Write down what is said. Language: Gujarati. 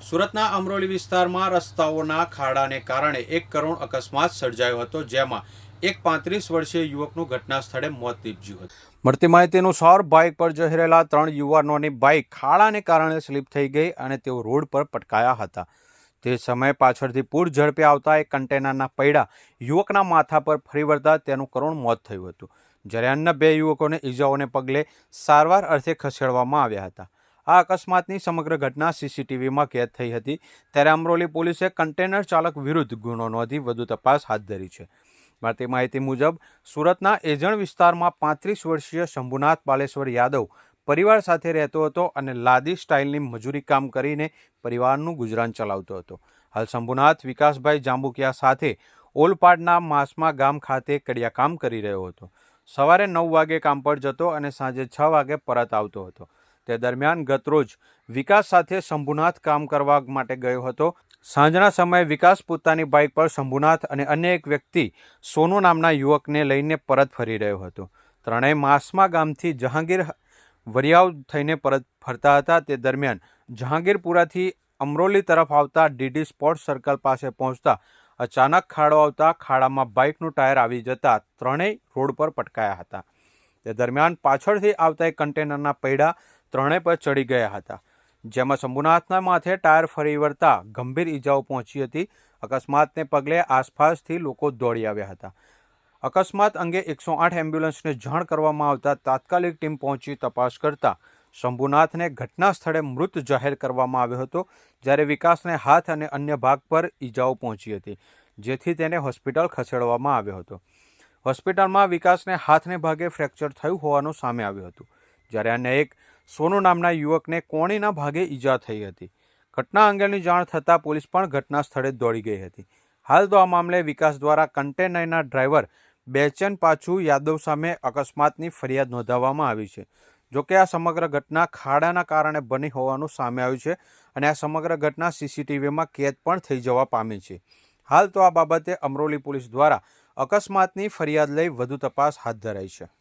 સુરતના અમરોલી વિસ્તારમાં રસ્તાઓના ખાડાને કારણે એક કરુણ અકસ્માત સર્જાયો હતો, જેમાં એક પાંત્રીસ વર્ષીય યુવકનું ઘટના સ્થળે મોત નીપજ્યું હતું. મળતી માહિતી અનુસાર બાઇક પર જઈ રહેલા ત્રણ યુવાનોની બાઇક ખાડાને કારણે સ્લીપ થઈ ગઈ અને તેઓ રોડ પર પટકાયા હતા. તે સમયે પાછળથી પૂર ઝડપે આવતા એક કન્ટેનરના પૈડા યુવકના માથા પર ફરી વળતા તેનું કરુણ મોત થયું હતું. જ્યારે અન્ય બે યુવકોને ઈજાઓને પગલે સારવાર અર્થે ખસેડવામાં આવ્યા હતા. આ અકસ્માતની સમગ્ર ઘટના સીસીટીવીમાં કેદ થઈ હતી. ત્યારે અમરોલી પોલીસે કન્ટેનર ચાલક વિરુદ્ધ ગુનો નોંધી વધુ તપાસ હાથ ધરી છે. મળતી માહિતી મુજબ, સુરતના એજણ વિસ્તારમાં પાંત્રીસ વર્ષીય શંભુનાથ બાલેશ્વર યાદવ પરિવાર સાથે રહેતો હતો અને લાદી સ્ટાઇલની મજૂરી કામ કરીને પરિવારનું ગુજરાન ચલાવતો હતો. હાલ શંભુનાથ વિકાસભાઈ જાંબુકિયા સાથે ઓલપાડના માસમા ગામ ખાતે કડિયા કામ કરી રહ્યો હતો. સવારે નવ વાગે કામ પર જતો અને સાંજે છ વાગે પરત આવતો હતો. તે દરમિયાન ગતરોજ વિકાસ સાથે શંભુનાથ કામ કરવા માટે ગયો હતો. સાંજના સમયે વિકાસ પોતાની બાઇક પર શંભુનાથ અને અન્ય એક વ્યક્તિ સોનુ નામના યુવકને લઈને પરત ફરી રહ્યો હતો. ત્રણેય માસમા ગામથી જહાંગીર વરિયાવ થઈને પરત ફરતા હતા. તે દરમિયાન જહાંગીરપુરાથી અમરોલી તરફ આવતા ડીડી સ્પોર્ટ્સ સર્કલ પાસે પહોંચતા અચાનક ખાડો આવતા ખાડામાં બાઇકનું ટાયર આવી જતા ત્રણેય રોડ પર પટકાયા હતા. તે દરમિયાન પાછળથી આવતા એક કન્ટેનરના પૈડા ત્રણેય પર ચડી ગયા હતા. જેમાં શંભુનાથના માથે ટાયર ફરી વળતા ગંભીર ઈજાઓ પહોંચી હતી. અકસ્માતને પગલે આસપાસથી લોકો દોડી આવ્યા હતા. અકસ્માત અંગે એકસો આઠ એમ્બ્યુલન્સને જાણ કરવામાં આવતા તાત્કાલિક ટીમ પહોંચી તપાસ કરતા શંભુનાથને ઘટના સ્થળે મૃત જાહેર કરવામાં આવ્યો હતો, જ્યારે વિકાસને હાથ અને અન્ય ભાગ પર ઈજાઓ પહોંચી હતી, જેથી તેને હોસ્પિટલ ખસેડવામાં આવ્યો હતો. હોસ્પિટલમાં વિકાસને હાથને ભાગે ફ્રેક્ચર થયું હોવાનું સામે આવ્યું હતું. જ્યારે અન્ય એક સોનુ નામના યુવકને કોણીના ભાગે ઈજા થઈ હતી. ઘટના અંગેની જાણ થતાં પોલીસ પણ ઘટના સ્થળે દોડી ગઈ હતી. હાલ તો આ મામલે વિકાસ દ્વારા કન્ટેનરના ડ્રાઈવર બેચેન પાછું યાદવ સામે અકસ્માતની ફરિયાદ નોંધાવવામાં આવી છે. જોકે આ સમગ્ર ઘટના ખાડાના કારણે બની હોવાનું સામે આવ્યું છે અને આ સમગ્ર ઘટના સીસીટીવીમાં કેદ પણ થઈ જવા પામી છે. હાલ તો આ બાબતે અમરોલી પોલીસ દ્વારા અકસ્માતની ફરિયાદ લઈ વધુ તપાસ હાથ ધરાઈ છે.